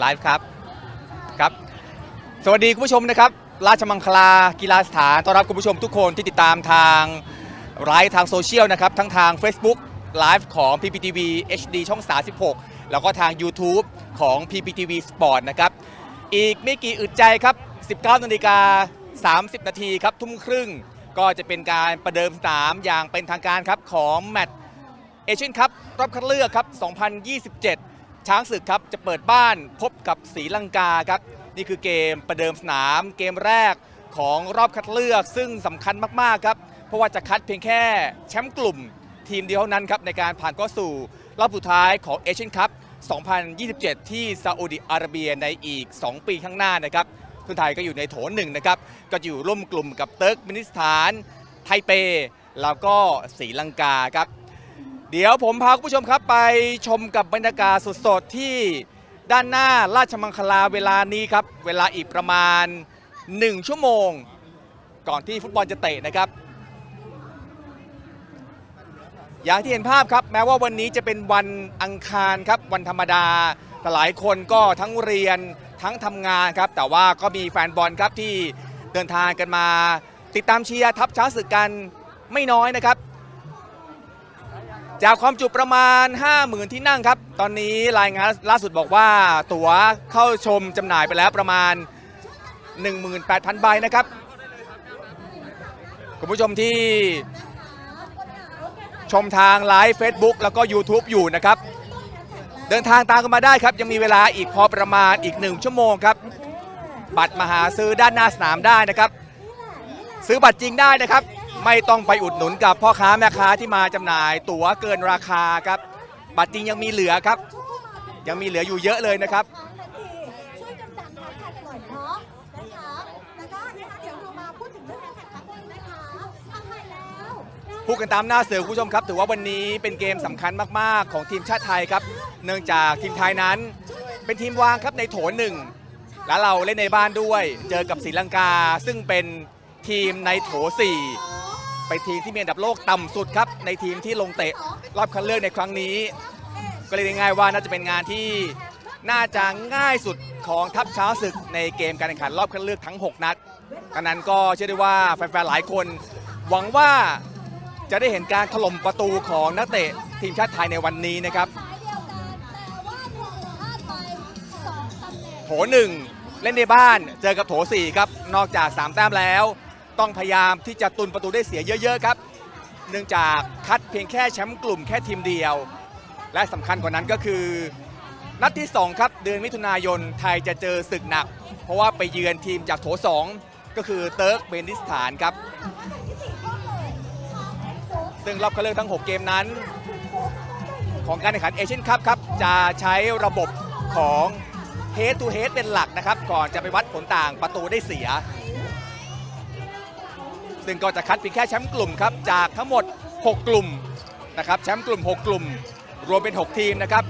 ไลฟ์ครับครับสวัสดีคุณผู้ชมนะครับราชมังคลากีฬาสถานต้อนรับคุณผู้ชมทุกคนที่ติดตามทางไลฟ์ทางโซเชียลนะครับทั้งทาง Facebook ไลฟ์ของ PPTV HD ช่อง 36 แล้วก็ทาง YouTube ของ PPTV Sport นะครับอีกไม่กี่อึดใจครับ 19นาฬิกา30 นาทีครับทุ่มครึ่งก็จะเป็นการประเดิมสนามอย่างเป็นทางการครับของแมตช์เอเชียนคัพรอบคัดเลือกครับ 2027 ช้างศึกครับจะเปิดบ้านพบกับศรีลังกาครับนี่คือเกมประเดิมสนาม เกมแรกของรอบคัดเลือกซึ่งสำคัญมากๆครับเพราะว่าจะคัดเพียงแค่แชมป์กลุ่มทีมเดียวเท่านั้นครับในการผ่านเข้าสู่รอบสุดท้ายของเอเชียนคัพ2027 ที่ซาอุดิอาระเบียในอีก 2 ปีข้างหน้านะครับทุนไทยก็อยู่ในโถหนึ่งนะครับก็อยู่ร่วมกลุ่มกับเติร์กมินิสถาน ไทเป แล้วก็ศรีลังกาครับ เดี๋ยวผมพาคุณผู้ชมครับไปชมกับบรรยากาศสดๆที่ด้านหน้าราชมังคลาเวลานี้ครับ เวลาอีกประมาณ 1 ชั่วโมง ก่อนที่ฟุตบอลจะเตะนะครับ อย่างที่เห็นภาพครับ แม้ว่าวันนี้จะเป็นวันอังคารครับ วันธรรมดา แต่หลายคนก็ทั้งเรียนทั้งทำงานครับ แต่ว่าก็มีแฟนบอลครับที่เดินทางกันมา ติดตามเชียร์ทัพช้างศึกกันไม่น้อยนะครับ จากความจุประมาณ 50,000 ที่นั่งครับ ตอนนี้รายงานล่าสุดบอกว่า ตั๋วเข้าชมจำหน่ายไปแล้วประมาณ 18,000 ใบนะครับ คุณผู้ชมที่ชมทางไลฟ์ Facebook แล้วก็ YouTube อยู่นะครับ เดินทางตามกันมาได้ครับ ยังมีเวลาอีกพอประมาณอีก 1 ชั่วโมงครับ บัตรมาหาซื้อด้านหน้าสนามได้นะครับ ซื้อบัตรจริงได้นะครับ ไม่ต้องไปอุดหนุนกับพ่อค้าแม่ค้าที่มาจำหน่ายตั๋วเกินราคาครับ บัตรจริงยังมีเหลือครับ ยังมีเหลืออยู่เยอะเลยนะครับช่วยกันดันทักทายกันหน่อยเนาะนะคะแล้วก็นะคะเดี๋ยวเรามาพูดถึงเรื่องการแข่งขันกันนะคะเอาไปแล้วพูดกันตามหน้าเสือคุณผู้ชมครับ ถือว่าวันนี้เป็นเกมสำคัญมาก ๆ ของทีมชาติไทยครับ เนื่องจากทีมไทยนั้น เป็นทีมวางครับในโถหนึ่ง แล้วเราเล่นในบ้านด้วย เจอกับศรีลังกาซึ่งเป็นทีมในโถ4 ไปทีมที่มีอันดับโลกต่ำสุดครับในทีมที่ลงเตะรอบคัดเลือกในครั้งนี้ ก็เลยง่ายว่าน่าจะเป็นงานที่น่าจะง่ายสุดของทัพช้าศึกในเกมการแข่งขันรอบคัดเลือกทั้ง 6 นัดดังนั้นก็เชื่อได้ว่าแฟนๆหลายคน หวังว่าจะได้เห็นการถล่มประตูของนักเตะทีมชาติไทยในวันนี้นะครับโถหนึ่งเล่นในบ้านเจอกับโถ4ครับนอกจาก 3 แต้มแล้ว ต้องพยายามที่จะตุนประตูได้เสียเยอะๆครับ เนื่องจากคัดเพียงแค่แชมป์กลุ่มแค่ทีมเดียว และสำคัญกว่านั้นก็คือ นัดที่ 2 ครับเดือนมิถุนายนไทยจะเจอศึกหนัก เพราะว่าไปเยือนทีมจากโถ 2 ก็คือเติร์กเบนิสถานครับ ซึ่งรอบคัดเลือกทั้ง 6 เกมนั้น ของการแข่งขันเอเชียนคัพครับจะใช้ระบบของ head to head เป็นหลักนะครับ ก่อนจะไปวัดผลต่างประตูได้เสีย ซึ่งก็จะคัดเพียงแค่แชมป์กลุ่มครับจากทั้งหมด 6 กลุ่มนะครับแชมป์กลุ่ม 6 กลุ่ม รวมเป็น 6 ทีมนะครับ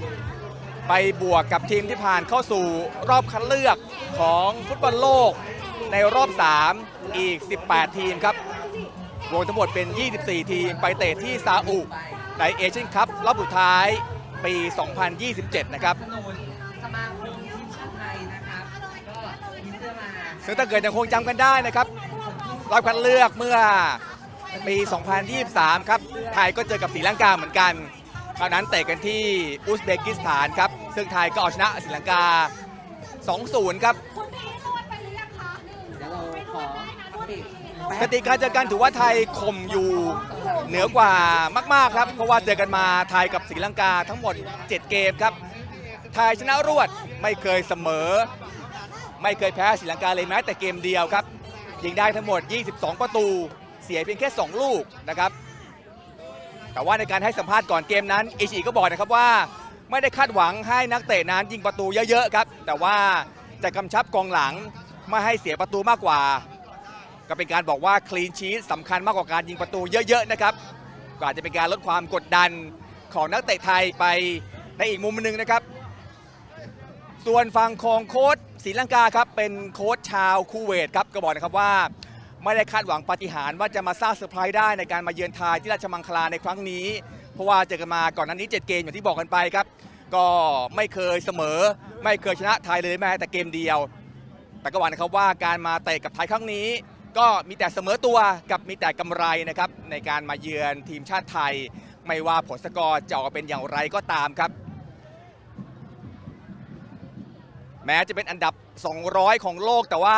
ไปบวกกับทีมที่ผ่านเข้าสู่รอบคัดเลือกของฟุตบอลโลกในรอบ 3 อีก 18 ทีมครับรวมทั้งหมดเป็น 24 ทีมไปเตะที่ซาอุในเอเชียนคัพรอบสุดท้ายปี 2027 นะครับถนนสมาคมทีมชาติไทยนะครับก็มีเสื้อมาซึ่งถ้าเกิดยังคงจำกันได้นะครับ รอบคัดเลือกเมื่อปี 2023 ครับ ไทยก็เจอกับศรีลังกาเหมือนกัน คราวนั้นเตะกันที่อุซเบกิสถานครับ ซึ่งไทยก็เอาชนะศรีลังกา 2-0 ครับคุณพี่นวดไปหรือยังคะเดี๋ยวเราขออัปเดตสติการเจอกันถือว่าไทยข่มอยู่เหนือกว่ามาก ๆ ครับ เพราะว่าเจอกันมาไทยกับศรีลังกาทั้งหมด 7 เกมครับ ไทยชนะรวดไม่เคยเสมอ ไม่เคยแพ้ศรีลังกาเลยแม้แต่เกมเดียวครับ ยิงได้ทั้งหมด 22 ประตู เสียเพียงแค่ 2 ลูกนะครับ แต่ว่าในการให้สัมภาษณ์ก่อนเกมนั้นอิชิก็บอกนะครับว่า ไม่ได้คาดหวังให้นักเตะนั้นยิงประตูเยอะๆครับ แต่ว่าจะกำชับกองหลังไม่ให้เสียประตูมากกว่า ก็เป็นการบอกว่าคลีนชีสสำคัญมากกว่าการยิงประตูเยอะๆนะครับก็อาจจะเป็นการลดความกดดันของนักเตะไทยไปในอีกมุมหนึ่งนะครับ ส่วนฝั่งของโค้ชศรีลังกาครับเป็นโค้ชชาวคูเวตครับก็บอกนะครับว่า ไม่ได้คาดหวังปาฏิหาริย์ว่าจะมาสร้างเซอร์ไพรส์ได้ในการมาเยือนไทยที่ราชมังคลาในครั้งนี้ เพราะว่าเจอกันมาก่อนหน้านี้ 7 เกมอย่างที่บอกกันไปครับ ก็ไม่เคยเสมอ ไม่เคยชนะไทยเลยแม้แต่เกมเดียว แต่ก็หวังนะครับว่าการมาเตะกับไทยครั้งนี้ ก็มีแต่เสมอตัวกับมีแต่กำไรนะครับในการมาเยือนทีมชาติไทย ไม่ว่าผลสกอร์จะออกเป็นอย่างไรก็ตามครับ แม้จะเป็นอันดับ 200 ของโลกแต่ว่า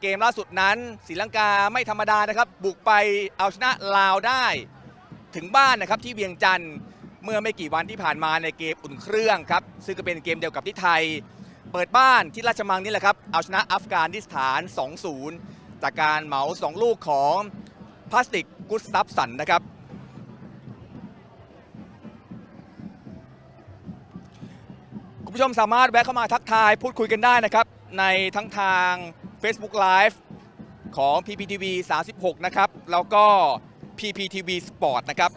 เกมล่าสุดนั้นศรีลังกาไม่ธรรมดานะครับ บุกไปเอาชนะลาวได้ ถึงบ้านนะครับที่เวียงจันทร์เมื่อไม่กี่วันที่ผ่านมาในเกมอุ่นเครื่องครับซึ่งก็เป็นเกมเดียวกับที่ไทย เปิดบ้านที่ราชมังนี่แหละครับเอาชนะอัฟกานิสถาน 2-0 จากการเหมา 2 ลูกของพลาสติกกุสตัฟสันนะครับ คุณผู้ชมสามารถแวะเข้ามาทักทายพูดคุยกันได้นะครับ ในทั้งทาง Facebook Live ของ PPTV 36 นะครับ แล้วก็ PPTV Sport นะครับแ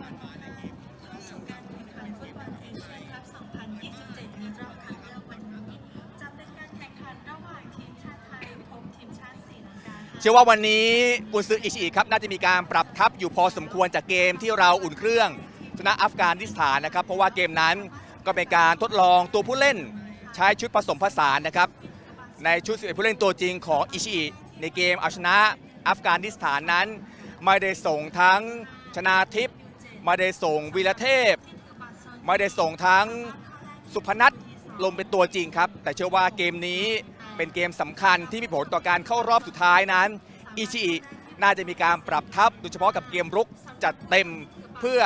ฟนบอลทุกท่านเข้าสู่การแข่งขันฟุตบอลเอเชียนคัพ2027ในรอบคัดเลือกวันนี้จะเป็นการแข่งขันะหว่างทีมชาติไทยพบทีมชาติศรีลังกาค่ะเชื่อว่าวันนี้กุนซืออิชิอิครับ น่าจะมีการปรับทัพอยู่พอสมควรจากเกมที่เราอุ่นเครื่อง ชนะอัฟกานิสถานนะครับ เพราะว่าเกมนั้นก็เป็นการทดลองตัวผู้เล่นใช้ชุดผสมผสานนะครับ ในชุด11ผู้เล่นตัวจริงของอิชิอิในเกมเอาชนะอัฟกานิสถานนั้น ไม่ได้ส่งทั้งชนาทิพย์ไม่ได้ส่งวีรเทพ ไม่ได้ส่งทั้งสุพนัทลงเป็นตัวจริงครับ แต่เชื่อว่าเกมนี้เป็นเกมสำคัญที่มีผลต่อการเข้ารอบสุดท้ายนั้นอิชิอิน่าจะมีการปรับทัพโดยเฉพาะกับเกมรุกจัดเต็มเพื่อ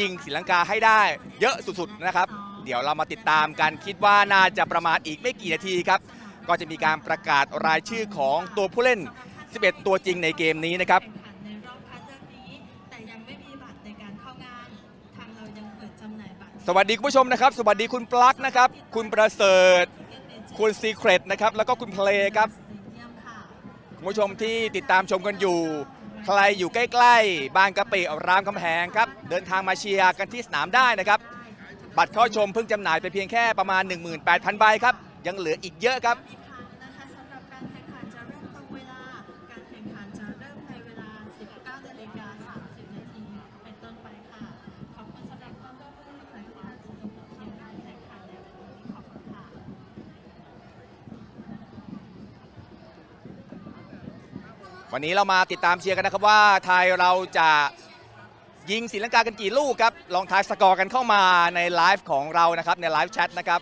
ยิงศรีลังกาให้ได้เยอะสุดๆนะครับ เดี๋ยวเรามาติดตามกันคิดว่าน่าจะประมาณอีกไม่กี่นาทีครับ ก็จะมีการประกาศรายชื่อของตัวผู้เล่น 11 ตัวจริงในเกมนี้นะครับแข่งขันในรอบคัดเลือกนี้แต่ยังไม่มีบัตรในการเข้างานทางเรายังเปิดจำหน่ายบัตรสวัสดีคุณผู้ชมนะครับ สวัสดีคุณปลั๊กนะครับ คุณประเสริฐ คุณซีเครตนะครับ แล้วก็คุณเพลงครับเยี่ยมค่ะคุณผู้ชมที่ติดตามชมกันอยู่ ใครอยู่ใกล้ๆ บางกะปิรามคำแหงครับ เดินทางมาเชียร์กันที่สนามได้นะครับ บัตรเข้าชมเพิ่งจำหน่ายไปเพียงแค่ประมาณ 18,000 ใบครับ ยังเหลืออีกเยอะครับ อีกครั้งนะคะสำหรับการแข่งขันจะเริ่มตรงเวลา การแข่งขันจะเริ่มในเวลา 19นาฬิกา30 นาทีเป็นต้นไปค่ะ ขอบคุณสำหรับความร่วมมือและความสนุกของทีมการแข่งขันในวันนี้ขอบคุณค่ะ วันนี้เรามาติดตามเชียร์กันนะครับว่าไทยเราจะยิงศีลังกากันกี่ลูกครับ ลองทายสกอร์กันเข้ามาในไลฟ์ของเรานะครับในไลฟ์แชทนะครับ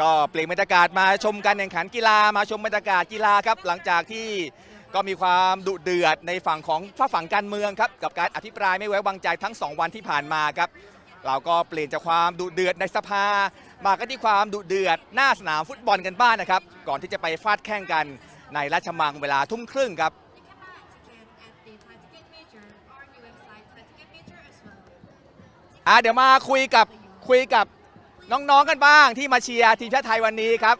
ก็เปลี่ยนบรรยากาศมาชมการแข่งขันกีฬามาชมบรรยากาศกีฬาครับ หลังจากที่ก็มีความดุเดือดในฝั่งของฝ้ากฝั่งการเมืองครับกับการอภิปรายไม่ไว้วางใจทั้ง 2 วันที่ผ่านมาครับ เราก็เปลี่ยนจากความดุเดือดในสภา มากันที่ความดุเดือดหน้าสนามฟุตบอลกันบ้างนนะครับ ก่อนที่จะไปฟาดแข่งกันในราชมังเวลาทุ่มครึ่งครับอะเดี๋ยวมาคุยกับคุยกับน้องๆกันบ้างที่มาเชียร์ทีมชาติไทยวันนี้ครับ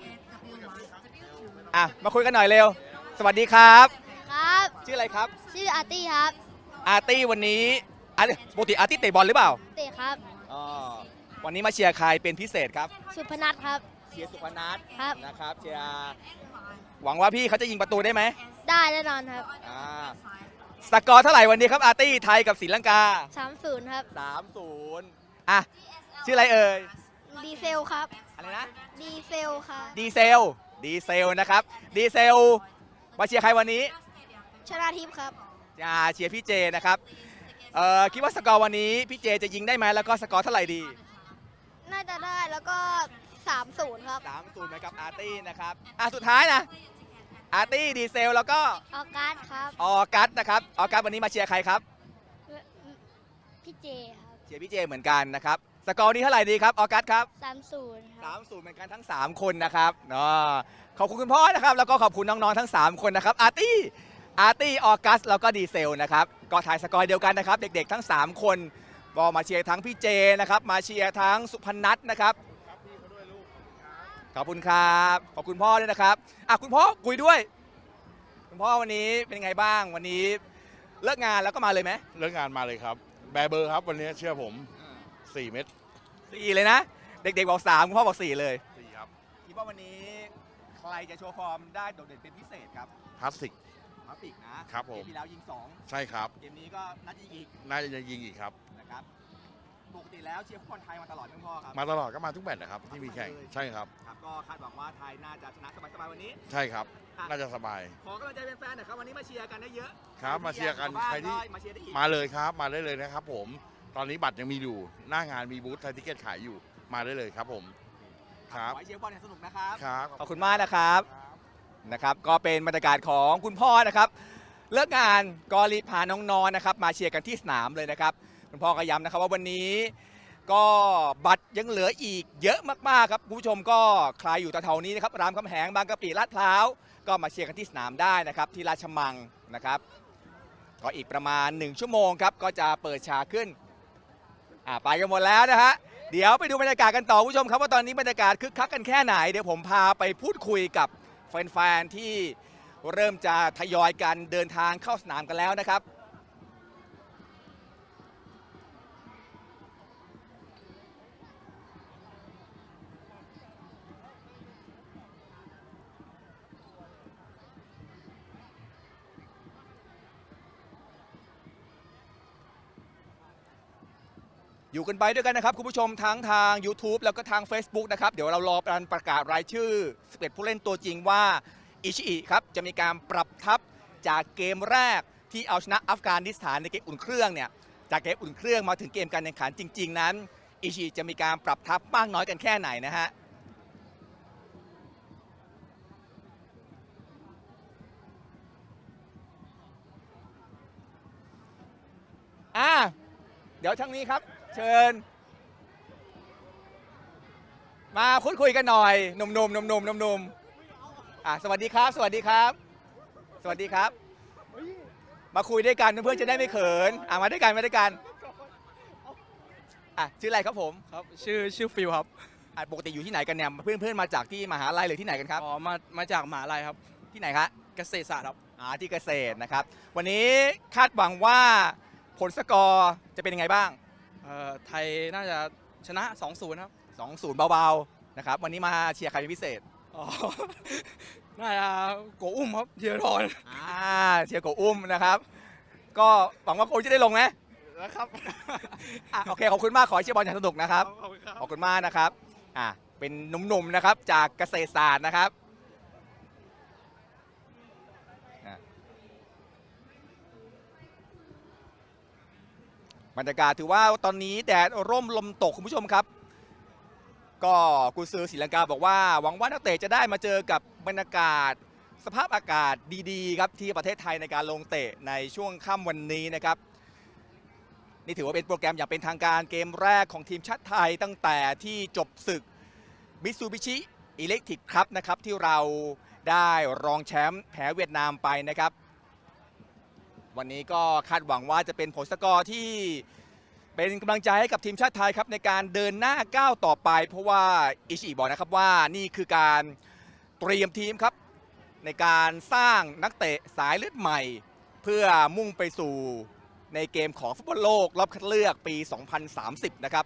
อะมาคุยกันหน่อยเร็ว สวัสดีครับ ครับ ชื่ออะไรครับ ชื่ออาร์ตี้ครับ อาร์ตี้วันนี้อะปกติอาร์ตี้เตะบอลหรือเปล่า เตะครับ อ๋อ วันนี้มาเชียร์ใครเป็นพิเศษครับ สุพนัทครับ เชียร์สุพนัทครับ นะครับเชียร์หวังว่าพี่เขาจะยิงประตูได้ไหมได้แน่นอนครับ อ่าสกอร์เท่าไหร่วันนี้ครับอาร์ตี้ไทยกับศรีลังกา 3-0 ครับ 3-0 อะ ชื่ออะไรเอ่ย ดีเซลครับ อะไรนะ ดีเซลครับดีเซล ดีเซลนะครับ ดีเซล มาเชียร์ใครวันนี้ ชนะทิพย์ครับ จะเชียร์พี่เจนะครับ เอ่อคิดว่าสกอร์วันนี้พี่เจจะยิงได้ไหมแล้วก็สกอร์เท่าไหร่ดี น่าจะได้แล้วก็ 3-0 ครับ 3 0เหมือนกับอาร์ตี้นะครับ อะสุดท้ายนะ อาร์ตี้ดีเซลแล้วก็ออกัสครับออกัสนะครับ ออกัสวันนี้มาเชียร์ใครครับ พี่เจครับ เชียร์พี่เจเหมือนกันนะครับ สกอร์นี้เท่าไหร่ดีครับ ออกัสครับ 3-0 ครับ 3 0เหมือนกันทั้ง 3 คนนะครับเนาะขอบคุณคุณพ่อนะครับ แล้วก็ขอบคุณน้องๆทั้ง 3 คนนะครับ อาร์ตี้ อาร์ตี้ ออกัส แล้วก็ดีเซลนะครับ ก็ถ่ายสกอร์เดียวกันนะครับ เด็กๆทั้ง 3 คน ก็มาเชียร์ทั้งพี่เจนะครับ มาเชียร์ทั้งสุพนัทนะครับขอบคุณครับ ขอบคุณพ่อด้วยนะครับอะคุณพ่อคุยด้วย คุณพ่อวันนี้เป็นไงบ้างวันนี้เลิกงานแล้วก็มาเลยไหมเลิกงานมาเลยครับ แบร์เบอร์ครับวันนี้เชื่อผม 4 เม็ดสี่เลยนะ เด็กๆบอกสามคุณพ่อบอกสี่เลย4ครับคิดว่าวันนี้ใครจะโชว์ฟอร์มได้โดดเด่นเป็นพิเศษครับพลาสติกมาปิกนะครับผมเกมที่แล้วยิงใช่ครับ2เกมนี้ก็นัดยิงอีกน่าจะยิงอีกครับนะ ครับปกติแล้วเชียร์ฟุตบอลไทยมาตลอดไหมคุณพ่อครับมาตลอดก็มาทุกแมตช์นะครับ ที่มีแข่งมาทุกแมตช์เลยใช่ครับครับ ก็คาดหวังว่าไทยน่าจะชนะสบายๆวันนี้ ใช่ครับ อะ น่าจะสบายขอกำลังใจแฟนๆหน่อยครับวันนี้มาเชียร์กันได้เยอะครับมาเชียร์กันบ้าใครที่ก็มาเชียร์ได้อีกมาเลยครับ มาได้เลยนะครับผม ตอนนี้บัตรยังมีอยู่ หน้างานมีบูธไทยทิเก็ตขายอยู่ มาได้เลยครับผม ครับ ขอให้เชียร์ฟุตบอลอย่างสนุกนะครับ ครับ ขอบคุณมากนะครับนะครับ ก็เป็นบรรยากาศของคุณพ่อนะครับ เลิกงานก็รีบพาน้องๆนะครับ มาเชียร์กันที่สนามเลยนะครับ คุณพ่อก็ย้ำนะครับว่าวันนี้ก็บัตรยังเหลืออีกเยอะมากๆครับคุณผู้ชมก็ใครอยู่แถวๆนี้นะครับรามคำแหงบางกะปิลาดพร้าวก็มาเชียร์กันที่สนามได้นะครับที่ราชมังนะครับก็อีกประมาณ 1 ชั่วโมงครับก็จะเปิดฉากขึ้นอ่าไปกันหมดแล้วนะฮะเดี๋ยวไปดูบรรยากาศกันต่อคุณผู้ชมครับว่าตอนนี้บรรยากาศคึกคักกันแค่ไหนเดี๋ยวผมพาไปพูดคุยกับแฟนๆที่เริ่มจะทยอยกันเดินทางเข้าสนามกันแล้วนะครับ อยู่กันไปด้วยกันนะครับ คุณผู้ชมทั้งทาง YouTube แล้วก็ทาง Facebook นะครับ เดี๋ยวเรารอการประกาศรายชื่อ11ผู้เล่นตัวจริงว่าอิชิอิครับจะมีการปรับทัพจากเกมแรกที่เอาชนะอัฟกานิสถานในเกมอุ่นเครื่องเนี่ยจากเกมอุ่นเครื่องมาถึงเกมการแข่งขันจริง ๆ นั้นอิชิจะมีการปรับทัพมากน้อยกันแค่ไหนนะฮะอ่าเดี๋ยวทั้งนี้ครับ เชิญ มาพูดคุยกันหน่อยหนุ่มๆหนุ่มๆหนุ่มๆอะสวัสดีครับ สวัสดีครับ สวัสดีครับ มาคุยด้วยกันเพื่อนๆจะได้ไม่เขินอะมาด้วยกันมาด้วยกันอะชื่ออะไรครับผมครับชื่อชื่อฟิลครับอะปกติอยู่ที่ไหนกันเนี่ยเพื่อนๆมาจากที่มหาลัยหรือที่ไหนกันครับอ๋อมามาจากมหาลัยครับที่ไหนครับเกษตรศาสตร์ครับอ่าที่เกษตรนะครับ วันนี้คาดหวังว่าผลสกอร์จะเป็นยังไงบ้างเอ่อ ไทยน่าจะชนะ 2-0 ครับ2-0เบาๆนะครับวันนี้มาเชียร์ใครเป็นพิเศษอ๋อ น่าจะโกอุ้มครับเทียรอนอ่าเชียร์โกอุ้มนะครับ ก็หวังว่าโกจะได้ลงไหมนะครับอะโอเคขอบคุณมากขอให้เชียร์บอลอย่างสนุกนะครับขอบคุณครับ ขอบคุณมากนะครับอะเป็นหนุ่มๆนะครับจากเกษตรศาสตร์นะครับ บรรยากาศถือว่าตอนนี้แดดร่มลมตกคุณผู้ชมครับ ก็กุซือศรีลังกาบอกว่า หวังว่านักเตะจะได้มาเจอกับบรรยากาศ สภาพอากาศดีๆครับที่ประเทศไทยในการลงเตะในช่วงค่ำวันนี้นะครับนี่ถือว่าเป็นโปรแกรมอย่างเป็นทางการเกมแรกของทีมชาติไทยตั้งแต่ที่จบศึกมิ t ซูบิชิอิเล็กทริกครับนะครับที่เราได้รองแชมป์แพ้เวียดนามไปนะครับ วันนี้ก็คาดหวังว่าจะเป็นผลสกอร์ที่เป็นกำลังใจให้กับทีมชาติไทยครับในการเดินหน้าก้าวต่อไป เพราะว่าอิชิบอกนะครับว่านี่คือการเตรียมทีมครับ ในการสร้างนักเตะสายเลือดใหม่ เพื่อมุ่งไปสู่ในเกมของฟุตบอลโลกรอบคัดเลือกปี 2030 นะครับ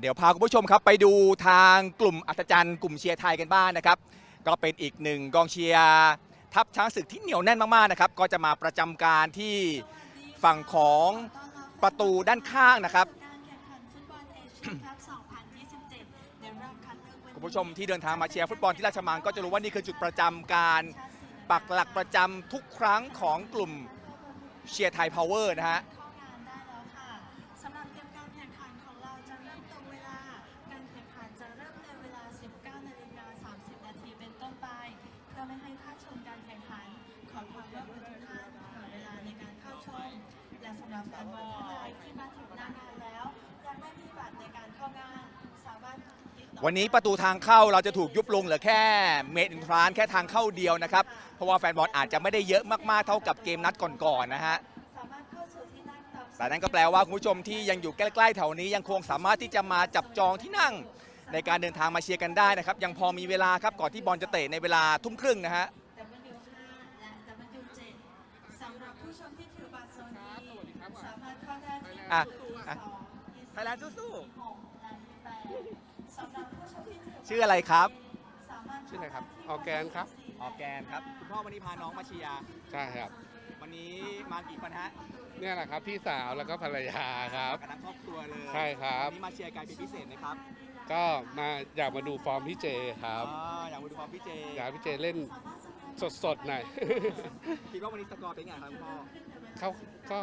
เดี๋ยวพาคุณผู้ชมครับไปดูทางกลุ่มอัศจรรย์กลุ่มเชียร์ไทยกันบ้างนะครับ ก็เป็นอีกหนึ่งกองเชียร์ทัพช้างศึกที่เหนียวแน่นมากๆนะครับ ก็จะมาประจำการที่ฝั่งของประตูด้านข้างนะครับการแข่งขันฟุตบอลเอเชียนคัพ2027ในรอบคัดเลือกวันนี้คุณผู้ชมที่เดินทางมาเชียร์ฟุตบอลที่ราชมังก็จะรู้ว่านี่คือจุดประจำการปักหลักประจำทุกครั้งของกลุ่มเชียร์ไทยพาวเวอร์นะฮะ และสำหรับแฟนาที่มาถึงนานแล้วยังไม่มีบัตรในการเข้างานสามารถวันนี้ประตูทางเข้าเราจะถูกยุบลงเหลือแค่เมดอินทรานแค่ทางเข้าเดียวนะครับ เพราะว่าแฟนบอลอาจจะไม่ได้เยอะมากๆเท่ากับเกมนัดก่อนๆนะฮะแต่นั่นก็แปลว่าคุณผู้ชมที่ยังอยู่ใกล้ๆแถวนี้ยังคงสามารถที่จะมาจับจองที่นั่งในการเดินทางมาเชียร์กันได้นะครับ ยังพอมีเวลาครับก่อนที่บอลจะเตะในเวลาทุ่มครึ่งนะฮะ W5 และ W7 สำหรับผู้ชมที่ถือบัตรโซนีสามารถเข้าได้ที่ อะประตูอะสองไทยแลนด์สู้หกและแปดสำหรับผู้ชมที่ถือๆชื่ออะไรครับสามารถชื่ออะไรครับ ออร์แกนครับ ออร์แกนครับ คุณพ่อวันนี้พาน้องมาเชียร์ใช่ครับ วันนี้มากี่คนฮะ เนี่ยแหละครับพี่สาวแล้วก็ภรรยาครับกันทั้งครอบครัวเลยใช่ครับ วันนี้มาเชียร์กันเป็นพิเศษไหมครับก็มาอยากมาดูฟอร์มพี่เจครับอ๋ออยากมาดูความพี่เจ อยากให้พี่เจเล่นสดๆหน่อย คิดว่าวันนี้สกอร์เป็นไงครับคุณพ่อ เขาก็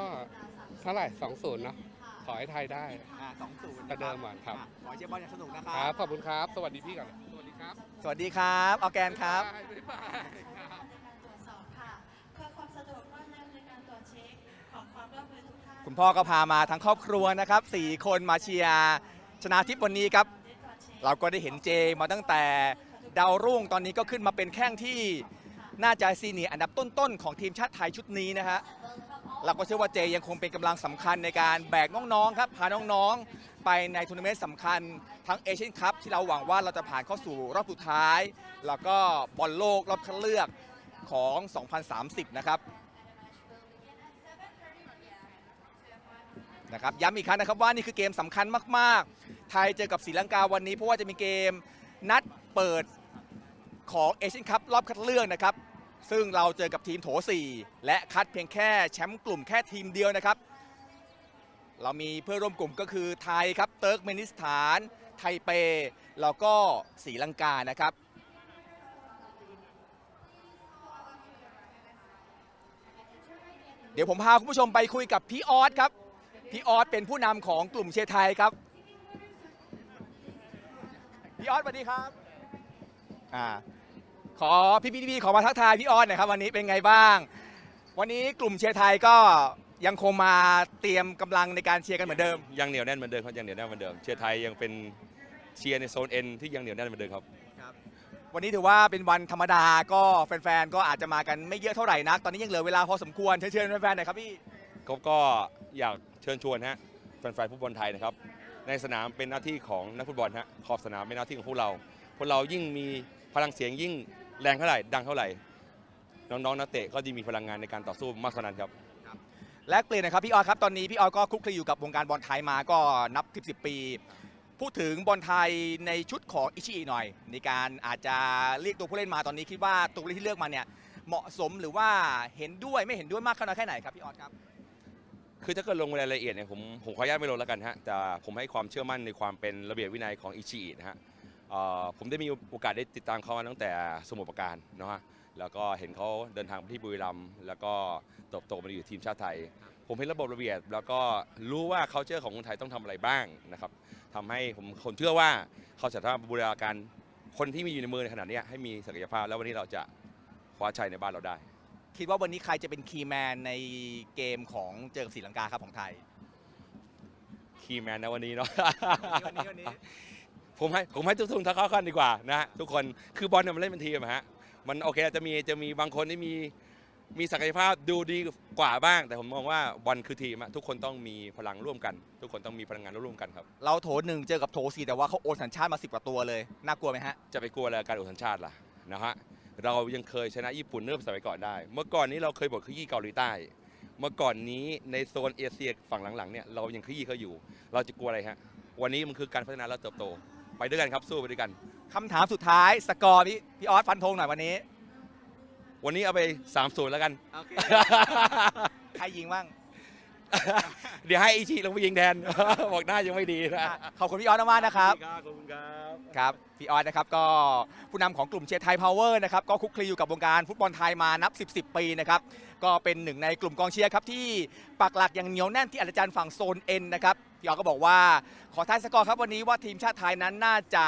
เท่าไหร่สองศูนย์เนาะขอให้ไทยได้ อ่าสองศูนย์ประเดิมก่อนครับ ขอให้เชียร์บอลอย่างสนุกนะคครัรับ บขอบคุณครับ สวัสดีพี่ก่อนสวัสดีครับสวัสดีครับออร์แกนครับ บ๊ายบายครับ ในการตรวจสอบค่ะเพื่อความสะดวกรวดเร็วในการตรวจเช็คขอความร่วมมือทุกท่านคุณพ่อก็พามาทั้งครอบครัวนะครับสี่คนมาเชียร์ชนะทิพย์วันนี้ครับเราก็ได้เห็นเจมาตั้งแต่ดาวรุ่งตอนนี้ก็ขึ้นมาเป็นแข้งที่น่าจะซีเนียร์อันดับต้นๆของทีมชาติไทยชุดนี้นะฮะ เราก็เชื่อว่าเจยังคงเป็นกำลังสำคัญในการแบกน้องๆครับพาน้องๆ ไปในทัวร์นาเมนต์สำคัญทั้งเอเชียนคัพที่เราหวังว่าเราจะผ่านเข้าสู่รอบสุดท้าย แล้วก็บอลโลกรอบคัดเลือกของ 2030 นะครับนะครับย้ำอีกครั้งนะครับว่านี่คือเกมสำคัญมาก ๆ ไทยเจอกับศรีลังกาวันนี้ เพราะว่าจะมีเกมนัดเปิดของเอเชียนคัพรอบคัดเลือกนะครับ ซึ่งเราเจอกับทีมโถ 4 และคัดเพียงแค่แชมป์กลุ่มแค่ทีมเดียวนะครับ เรามีเพื่อร่วมกลุ่มก็คือไทยครับเติร์กเมนิสถาน ไทเป แล้วก็ศรีลังกานะครับเดี๋ยวผมพาคุณผู้ชมไปคุยกับพี่ออสครับ พี่ออสเป็นผู้นำของกลุ่มเชียร์ไทยครับ พี่ออสสวัสดีครับ อ่า ขอพี่พี่พี่ขอมาทักทายพี่ออสหน่อยครับวันนี้เป็นไงบ้าง วันนี้กลุ่มเชียร์ไทยก็ยังคงมาเตรียมกำลังในการเชียร์กันเหมือนเดิม ยังเหนียวแน่นเหมือนเดิมครับยังเหนียวแน่นเหมือนเดิมเชียร์ไทยยังเป็นเชียร์ในโซนเอ็นที่ยังเหนียวแน่นเหมือนเดิมครับ วันนี้ถือว่าเป็นวันธรรมดาก็แฟนๆก็อาจจะมากันไม่เยอะเท่าไหร่นัก ตอนนี้ยังเหลือเวลาพอสมควรเชิญเชิญแฟนๆหน่อยครับพี่ ก็ก็อยากเชิญชวนฮะแฟนๆฟุตบอลไทยนะครับ ในสนามเป็นหน้าที่ของนักฟุตบอลฮะขอบสนามเป็นหน้าที่ของพวกเรา พวกเรายิ่งมีพลังเสียงยิ่ง แรงเท่าไหร่ ดังเท่าไหร่ น้องๆนักเตะก็จะมีพลังงานในการต่อสู้มากเท่านั้นครับแลกเปลี่ยนหนะครับพี่ออสครับตอนนี้พี่ออสก็คลุกคลีอยู่กับวงการบอลไทยมาก็นับ10 10ปี พูดถึงบอลไทยในชุดของอิชิอิหน่อย ในการอาจจะเรียกตัวผู้เล่นมาตอนนี้คิดว่าตัวผู้เล่นที่เลือกมาเนี่ยเหมาะสมหรือว่าเห็นด้วยไม่เห็นด้วยมากขนาดแค่ไหนครับพี่ออสครับคือถ้าเกิดลงรายละเอียดเนี่ยผมผมขออนุญาตไม่ลงแล้วกันฮะแต่ผมให้ความเชื่อมั่นในความเป็นระเบียบวินัยของอิชิอินะฮะเอ่อ ผมได้มีโอกาสได้ติดตามเขามาตั้งแต่สมุทรปราการนะฮะแล้วก็เห็นเขาเดินทางไปที่บุรีรัมย์แล้วก็เติบโตมาอยู่ทีมชาติไทย ผมเห็นระบบระเบียบ แล้วก็รู้ว่า c u เจอร์ของคนไทยต้องทำอะไรบ้างนะครับทำให้ผมคนเชื่อว่าเขาจะทำบูรณาการคนที่มีอยู่ในมือในขณะเนี้ยให้มีศักยภาพ แล้ววันนี้เราจะคว้าชัยในบ้านเราได้ คิดว่าวันนี้ใครจะเป็นคีย์แมนในเกมของเจอกับศรีลังกาครับของไทยคีย์แมนนะวันนี้เนาะวันนี้วันนี้ ผมให้ผมให้ทุกทุนทักเข้ากันดีกว่านะฮะทุกคนคือบอลเนี่ยมันเล่นเป็นทีมอะฮะมันโอเคอาจจะมีจะมีบางคนที่มีมีศักยภาพดูดีกว่าบ้าง แต่ผมมองว่าบอลคือทีมอะทุกคนต้องมีพลังร่วมกัน ทุกคนต้องมีพลังงานร่วมกันครับ เราโถหนึ่งเจอกับโถสี่แต่ว่าเขาโอนสัญชาติมาสิบกว่าตัวเลย น่ากลัวไหมฮะ จะไปกลัวอะไรกับการอุสัญชาติล่ะนะฮะเรายังเคยชนะญี่ปุ่นเริ่มสมัยก่อนได้ เมื่อก่อนนี้เราเคยบดขยี้เกาหลีใต้ เมื่อก่อนนี้ในโซนเอเชียฝั่งหลังๆเนี่ยเรายังขยี้เขาอยู่ เราจะกลัวอะไรฮะวันนี้มันคือการพัฒนาและเติบโต ไปด้วยกันครับสู้ไปด้วยกัน คำถามสุดท้ายสกอร์พี่พี่ออสฟันธงหน่อยวันนี้วันนี้เอาไป3ามศูนย์แล้วกัน โอเค ใครยิงบ้างเดี๋ยวให้อิชิลงไปยิงแทน บอกหน้ายังไม่ดีนะ ขอบคุณพี่ออสมากๆนะครับ ขอบคุณครับ ครับพี่ออสนะครับก็ผู้นำของกลุ่มเชียร์ไทยพาวเวอร์นะครับก็คลุกคลีอยู่กับวงการฟุตบอลไทยมานับ 10 10 ปีนะครับก็เป็นหนึ่งในกลุ่มกองเชียร์ครับที่ปักหลักอย่างเหนียวแน่นที่อาจารย์ฝั่งโซนเอ็นนะครับ พี่ออสก็บอกว่า ขอทายสกอร์ครับวันนี้ว่าทีมชาติไทยนั้นน่าจะ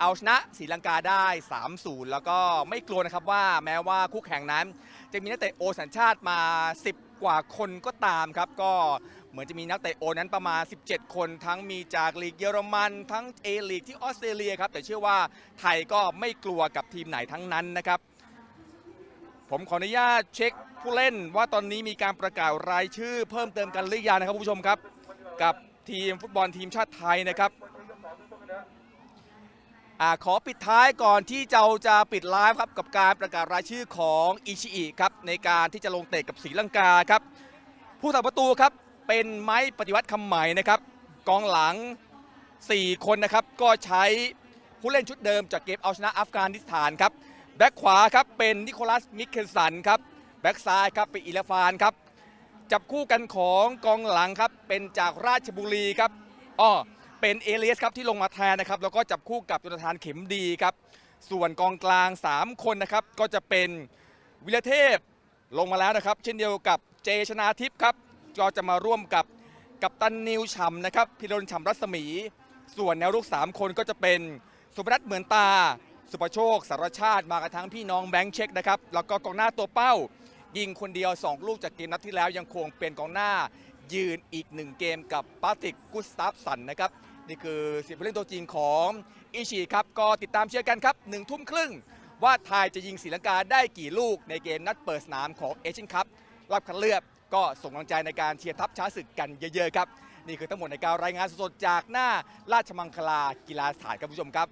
เอาชนะศรีลังกาได้ 3-0 แล้วก็ไม่กลัวนะครับว่าแม้ว่าคู่แข่งนั้น จะมีนักเตะโอสัญชาติมา 10 กว่าคนก็ตามครับ ก็เหมือนจะมีนักเตะโอนั้นประมาณ 17 คน ทั้งมีจากลีกเยอรมัน ทั้งเอลีกที่ออสเตรเลียครับแต่เชื่อว่าไทยก็ไม่กลัวกับทีมไหนทั้งนั้นนะครับผมขออนุญาตเช็คผู้เล่นว่าตอนนี้มีการประกาศรายชื่อเพิ่มเติมกันหรือยังนะครับผู้ชมครับ กับ ทีมฟุตบอลทีมชาติไทยนะครับอขอปิดท้ายก่อนที่เราจะปิดไลฟ์ครับกับการประกาศรายชื่อของอิชิอิครับในการที่จะลงเตะกับศรีลังกาครับผู้สาประตูครับเป็นไม้ปฏิวัติคำใหม่นะครับกองหลัง 4 คนนะครับก็ใช้ผู้เล่นชุดเดิมจากเกมเอาชนะอัฟกานิสถานครับแบ็คขวาครับเป็นนิโคลัสมิเคลสันครับแบ็คซ้ายครับเป็นอิเลฟานครับ จับคู่กันของกองหลังครับ เป็นจากราชบุรีครับอ้อเป็นเอเลียสครับที่ลงมาแทนนะครับ แล้วก็จับคู่กับจุนทานเข็มดีครับ ส่วนกองกลาง 3 คนนะครับ ก็จะเป็นวิรเทพลงมาแล้วนะครับ เช่นเดียวกับเจชนาทิพย์ครับก็จะมาร่วมกับกัปตันนิวฉ่ำนะครับพิรนฉ่ำรัศมี ส่วนแนวรุก 3 คนก็จะเป็นสุพนัทเหมือนตา สุประโชคสารชาติมากันทั้งพี่น้องแบงค์เช็คนะครับแล้วก็กองหน้าตัวเป้า ยิงคนเดียว 2 ลูกจากเกมนัดที่แล้วยังคงเป็นกองหน้า ยืนอีก 1 เกมกับปาติกกุสตาฟสันนะครับ นี่คือสิบผู้เล่นตัวจริงของอิชิครับ ก็ติดตามเชียร์กันครับหนึ่งทุ่มครึ่ง ว่าไทยจะยิงศรีลังกาได้กี่ลูกในเกมนัดเปิดสนามของเอเชียนคัพรอบคัดเลือกก็ส่งกำลังใจในการเชียร์ทัพช้าศึกกันเยอะๆครับนี่คือทั้งหมดในการรายงานสดๆจากหน้าราชมังคลากีฬาสถานครับผู้ชมครับ